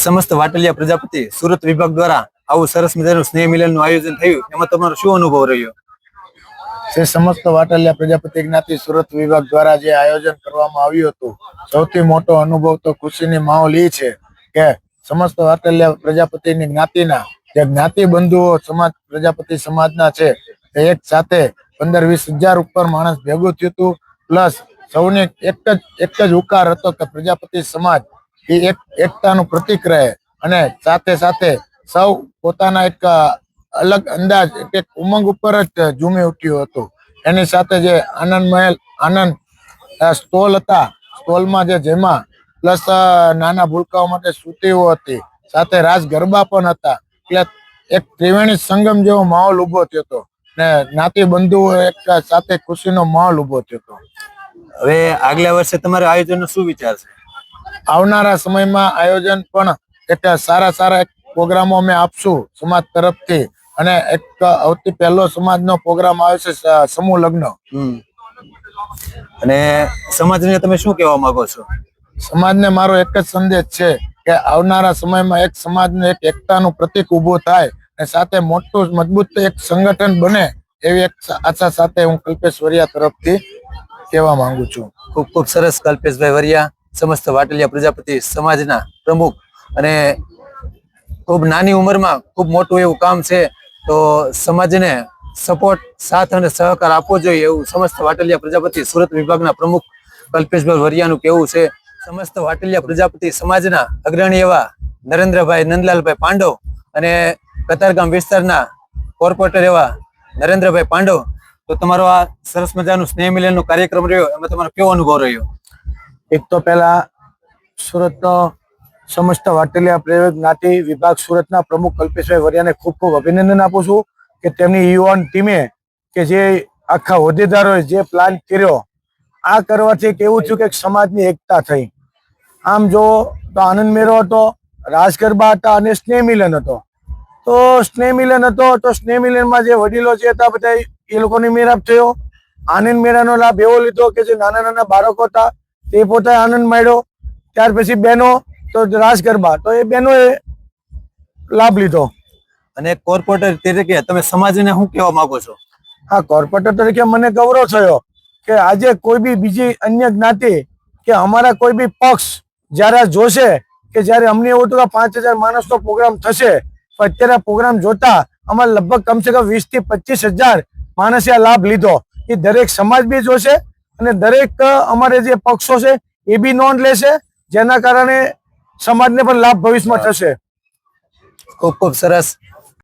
સમસ્ત વાટલિયા પ્રજાપતિ સુરત વિભાગ દ્વારા આવું સરસ મજાનું સ્નેહ મિલનનું આયોજન થયું. એમાં તમારો શું અનુભવ રહ્યો? સમસ્ત વાટલિયા પ્રજાપતિ જ્ઞાતિ સુરત વિભાગ દ્વારા જે આયોજન કરવામાં આવ્યું હતું, સૌથી મોટો અનુભવ તો ખુશીની માહોલ એ છે કે સમસ્ત વાટલિયા પ્રજાપતિની જ્ઞાતિના જે જ્ઞાતિ બંધુઓ સમાજ, પ્રજાપતિ સમાજના છે, તે એક સાથે પંદર વીસ હજાર ઉપર માણસ ભેગું થયું હતું. પ્લસ સૌને એક જ એક જ હુકાર હતો કે પ્રજાપતિ સમાજ એ એક એકતાનું પ્રતિક રહે અને સાથે સાથે સૌ પોતાના એક અલગ અંદાજ, એક ઉમંગ ઉપર જ ઝૂમી ઉઠ્યું હતું. એની સાથે જે આનંદ મહેલ, આનંદ સ્ટોલ હતા. સ્ટોલમાં જે જેમાં, પ્લસ નાના ભૂલકાઓ માટે સુતીઓ હતી. સાથે રાસ ગરબા પણ હતા. એટલે એક ત્રિવેણી સંગમ જેવો માહોલ ઊભો થયો હતો. ને નાતી બંધુઓ એક સાથે ખુશીનો માહોલ ઊભો થયો હતો. હવે આગલા વર્ષે તમારા આયોજનનો શું વિચાર છે? આવનારા સમયમાં આયોજન પણ કેટલા સારા સારા પ્રોગ્રામો અમે આપશું સમાજ તરફથી. અને એક સૌથી પહેલો સમાજનો પ્રોગ્રામ આવે છે સમૂહ લગ્ન. અને સમાજને તમે શું કહેવા માંગો છો? સમાજને મારો એક જ સંદેશ છે કે આવનારા સમયમાં એક સમાજનું એક એકતાનું પ્રતિક ઊભો થાય અને સાથે મોટું મજબૂત એક સંગઠન બને એવી એક આશા સાથે હું કલ્પેશ વરિયા તરફથી કહેવા માંગુ છું. ખૂબ ખૂબ સરસ કલ્પેશભાઈ વરિયા. સમસ્ત વાટલિયા પ્રજાપતિ સમાજના પ્રમુખ અને ખૂબ નાની ઉંમરમાં ખૂબ મોટું એવું કામ છે, તો સમાજને સપોર્ટ સાથ અને સહકાર આપવો જોઈએ એવું સમસ્ત વાટલિયા પ્રજાપતિ સુરત વિભાગના પ્રમુખ કલ્પેશભાઈ વરિયાનું કહેવું છે. સમસ્ત વાટલિયા પ્રજાપતિ સમાજના અગ્રણી એવા નરેન્દ્રભાઈ નંદલાલભાઈ પાંડવ અને કતારગામ વિસ્તારના કોર્પોરેટર એવા નરેન્દ્રભાઈ પાંડવ. તો તમારો આ સરસ મજાનું સ્નેહ મિલનનો કાર્યક્રમ રહ્યો, એમાં તમારો કેવો અનુભવ રહ્યો? એક તો પહેલા સુરતનો સમસ્ત વાટેલિયા પ્રયોગ જ્ઞાતિ વિભાગ સુરતના પ્રમુખ કલ્પેશભાઈ વરિયાને ખૂબ ખૂબ અભિનંદન આપું છું કે તેમની યુવાન ટીમે કે જે આખા હોદ્દેદારોએ જે પ્લાન કર્યો, આ કરવાથી કેવું થયું કે સમાજની એકતા થઈ. આમ જો તો આનંદ મેળો હતો રાસ ગરબા હતા અને સ્નેહ મિલન હતો. તો સ્નેહ મિલન હતો, તો સ્નેહ મિલનમાં જે વડીલો જે હતા બધા એ લોકોની મેળાપ થયો. આનંદ મેળાનો લાભ એવો લીધો કે જે નાના નાના બાળકો હતા તે પોતે આનંદ માણ્યો. ત્યાર પછી બહેનો તો રાસ ગરબા તો એ બહેનોએ લાભ લીધો. અને કોર્પોરેટર તરીકે તમે સમાજને શું કહેવા માંગો છો? હા કોર્પોરેટર તરીકે મને ગૌરવ થયો કે આજે કોઈ બી બીજી અન્ય જ્ઞાતિ કે અમારા કોઈ બી પક્ષ જ્યારે જોશે કે જ્યારે અમને એવું હતું કે પાંચ હજાર માણસનો પ્રોગ્રામ થશે પણ અત્યારે પ્રોગ્રામ જોતા અમારે લગભગ કમસે કમ વીસથી પચીસ હજાર માણસે આ લાભ લીધો. એ દરેક સમાજ બી જોશે અને દરેક અમારે જે પક્ષો છે એ બી નોંધ લેશે જેના કારણે સમાજને પણ લાભ ભવિષ્યમાં થશે. ખૂબ ખૂબ સરસ.